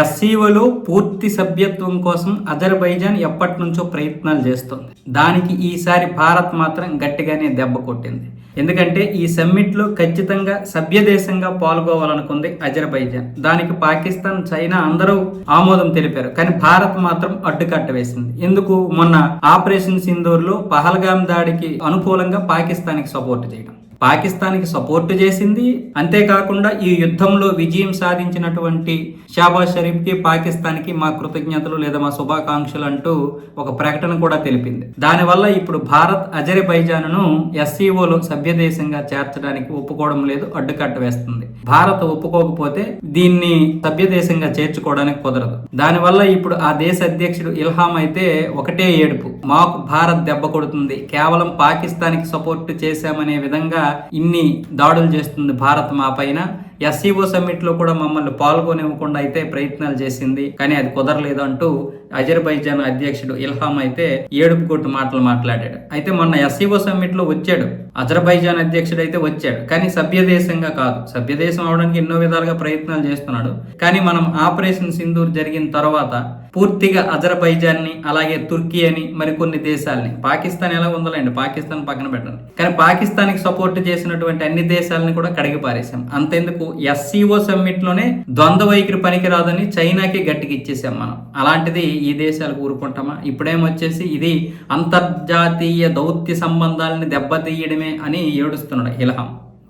ఎస్సీఓలో పూర్తి సభ్యత్వం కోసం అజర్బైజాన్ ఎప్పటి నుంచో ప్రయత్నాలు చేస్తుంది. దానికి ఈసారి భారత్ మాత్రం గట్టిగానే దెబ్బ కొట్టింది. ఎందుకంటే ఈ సమ్మిట్లో ఖచ్చితంగా సభ్య దేశంగా పాల్గొవాలనుకుంది అజర్బైజాన్. దానికి పాకిస్తాన్ చైనా అందరూ ఆమోదం తెలిపారు. కానీ భారత్ మాత్రం అడ్డుకట్ట వేసింది. ఎందుకు? మొన్న ఆపరేషన్ సింధూర్లో పహల్గామ్ దాడికి అనుకూలంగా పాకిస్తాన్కి సపోర్ట్ చేయడం. పాకిస్తాన్కి సపోర్ట్ చేసింది. అంతేకాకుండా ఈ యుద్ధంలో విజయం సాధించినటువంటి షాబాజ్ షరీఫ్కి పాకిస్తాన్కి మా కృతజ్ఞతలు లేదా మా శుభాకాంక్షలు అంటూ ఒక ప్రకటన కూడా తెలిపింది. దానివల్ల ఇప్పుడు భారత్ అజర్బైజాన్ను ఎస్సీఓలో సభ్యదేశంగా చేర్చడానికి ఒప్పుకోవడం లేదు అడ్డుకట్ట వేస్తుంది. భారత్ ఒప్పుకోకపోతే దీన్ని సభ్యదేశంగా చేర్చుకోవడానికి కుదరదు. దానివల్ల ఇప్పుడు ఆ దేశ అధ్యక్షుడు ఇల్హాం అయితే ఒకటే ఏడుపు. మాకు భారత్ దెబ్బ కొడుతుంది. కేవలం పాకిస్తాన్కి సపోర్ట్ చేశామనే విధంగా ఇన్ని దాడులు చేస్తుంది భారత్ మా పైన. ఎస్సీఓ సమ్మిట్లో కూడా మమ్మల్ని పాల్గొనివ్వకుండా అయితే ప్రయత్నాలు చేసింది. కానీ అది కుదరలేదు అంటూ అజర్బైజాన్ అధ్యక్షుడు ఇల్హాం అయితే ఏడుపు కొట్టు మాటలు మాట్లాడాడు. అయితే మొన్న ఎస్సీఓ సమ్మిట్లో వచ్చాడు. అజర్బైజాన్ అధ్యక్షుడు అయితే వచ్చాడు. కానీ సభ్యదేశంగా కాదు. సభ్యదేశం అవడానికి ఎన్నో విధాలుగా ప్రయత్నాలు చేస్తున్నాడు. కానీ మనం ఆపరేషన్ సింధూర్ జరిగిన తర్వాత పూర్తిగా అజర్బైజాన్ని అలాగే తుర్కీ అని మరికొన్ని దేశాలని. పాకిస్తాన్ ఎలా ఉందలేండి? పాకిస్తాన్ పక్కన పెట్టండి. కానీ పాకిస్తాన్కి సపోర్ట్ చేసినటువంటి అన్ని దేశాలని కూడా కడిగి పారేశాం. అంతెందుకు? ఎస్సీఓ సమ్మిట్లోనే ద్వంద్వ వైఖరి పనికిరాదని చైనాకి గట్టికి ఇచ్చేసాం మనం. అలాంటిది ఈ దేశాలకు ఊరుకుంటామా? ఇప్పుడేమొచ్చేసి ఇది అంతర్జాతీయ దౌత్య సంబంధాలని దెబ్బతీయడమే అని ఏడుస్తున్నాడు ఇల్హాం